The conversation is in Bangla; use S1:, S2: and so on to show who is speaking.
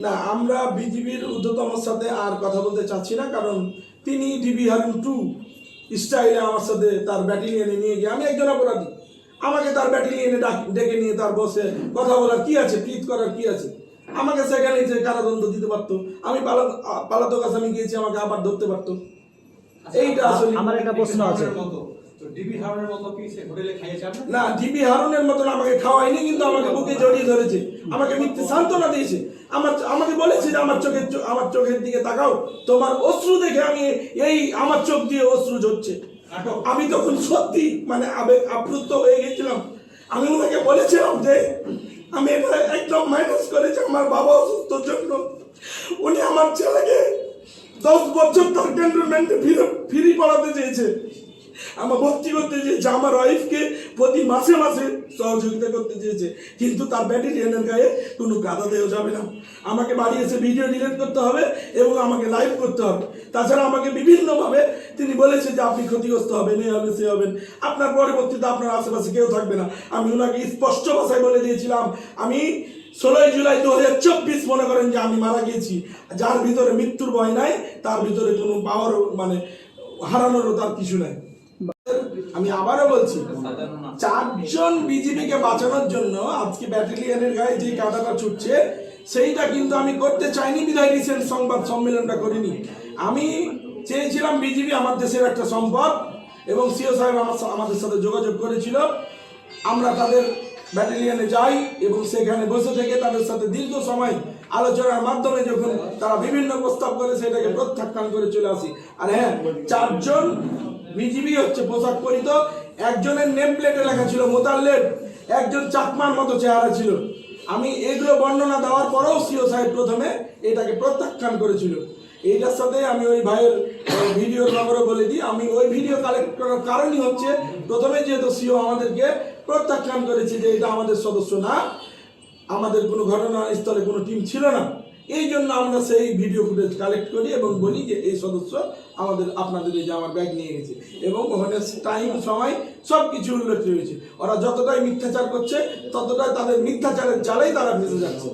S1: না আমরা বিজিবির ঊর্ধ্বতমের সাথে আর কথা বলতে চাচ্ছি না কারণ তিনি ডিবি হারুন টু স্টাইলে আমার সাথে তার ব্যাটালিয়নে নিয়ে গিয়ে আমি একজন অপরাধী। আমাকে তার ব্যাটালিয়নে ডাক- ডেকে নিয়ে তার বসে কথা বলার কি আছে প্লিট করার কি আছে? আমাকে সেখানে যে কারাদণ্ড দিতে পারতো আমি পালা- পালাতক আসামি গিয়েছি আমাকে আবার ধরতে পারতো। এইটা আসলে
S2: আমার একটা প্রশ্ন আছে।
S1: না ডিবি হারুনের মতন আমাকে খাওয়ায়নি কিন্তু আমাকে বুকে জড়িয়ে ধরেছে। আমাকে মিথ্যে সান্ত্বনা দিয়েছে। আমার আমাকে বলেছে যে আমার চোখের আমার চোখের দিকে তাকাও তোমার অশ্রু দেখে আমি এই আমার চোখ দিয়ে অশ্রু ঝরছে। আমি তখন সত্যি মানে আবেগ আপ্লুত হয়ে গেছিলাম। আমি ওনাকে বলেছিলাম যে আমি এটা একদম মাইনাস করেছি আমার বাবা অসুস্থর জন্য উনি আমার ছেলেকে দশ বছর তার ক্যান্টনমেন্টে ফিরে ফিরি পড়াতে চেয়েছে। আমার ভর্তি করতে চেয়েছে, আমার ওয়াইফকে প্রতি মাসে মাসে সহযোগিতা করতে চেয়েছে। কিন্তু তার ব্যাটালিয়নের গায়ে কোনো কাদা দেওয়া যাবে না। আমাকে বাড়ি এসে ভিডিও ডিলিট করতে হবে এবং আমাকে লাইভ করতে হবে। তাছাড়া আমাকে বিভিন্নভাবে তিনি বলেছে যে আপনি ক্ষতিগ্রস্ত হবেন, এ হবে সে হবেন। আপনার পরবর্তীতে আপনার আশেপাশে কেউ থাকবে না। আমি ওনাকে স্পষ্ট ভাষায় বলে দিয়েছিলাম, আমি ষোলোই জুলাই দু হাজার চব্বিশ মনে করেন যে আমি মারা গিয়েছি যার ভিতরে মৃত্যুর ভয় নাই, তার ভিতরে কোনো পাওয়ার মানে হারানোরও তার কিছু নাই। আমি আবারও বলছি চারজন বিজেপিকে বাঁচানোর জন্য আজকে ব্যাটালিয়নের গায়ে যে কাঁটাটা ছুটছে সেইটা কিন্তু আমি করতে চাইনি বিধায় রিসেন্ট সংবাদ সম্মেলনটা করিনি। আমি চেয়েছিলাম বিজেপি আমার দেশের একটা সম্পদ এবং সিও সাহেব আমার আমাদের সাথে যোগাযোগ করেছিল। আমরা তাদের ব্যাটালিয়নে যাই এবং সেখানে বসে থেকে তাদের সাথে দীর্ঘ সময় আলোচনার মাধ্যমে যখন তারা বিভিন্ন প্রস্তাব করে সেটাকে প্রত্যাখ্যান করে চলে আসি। আর হ্যাঁ চারজন বিজিবি হচ্ছে পোশাক পরিত। একজনের নেম প্লেটে লেখা ছিল মোতাল্লেব একজন চাকমার মতো চেহারা ছিল। আমি এগুলো বর্ণনা দেওয়ার পরেও সিও সাহেব প্রথমে এটাকে প্রত্যাখ্যান করেছিল। এইটার সাথে আমি ওই ভাইয়ের ভিডিওর ব্যাপারে বলে দিই। আমি ওই ভিডিও কালেক্ট করার কারণই হচ্ছে, প্রথমে যেহেতু সিও আমাদেরকে প্রত্যাখ্যান করেছে যে এটা আমাদের সদস্য না, আমাদের কোনো ঘটনাস্থলে কোনো টিম ছিল না। এই জন্য আমরা সেই ভিডিও ফুটেজ কালেক্ট করি এবং বলি যে এই সদস্য আমাদের আপনাদের এই আমার ব্যাগ নিয়ে গেছে। এবং ওখানে টাইম সময় সব কিছু উল্লেখ রয়েছে। ওরা যতটাই মিথ্যাচার করছে, ততটাই তাদের মিথ্যাচারের চালেই তারা ভেসে যাচ্ছে।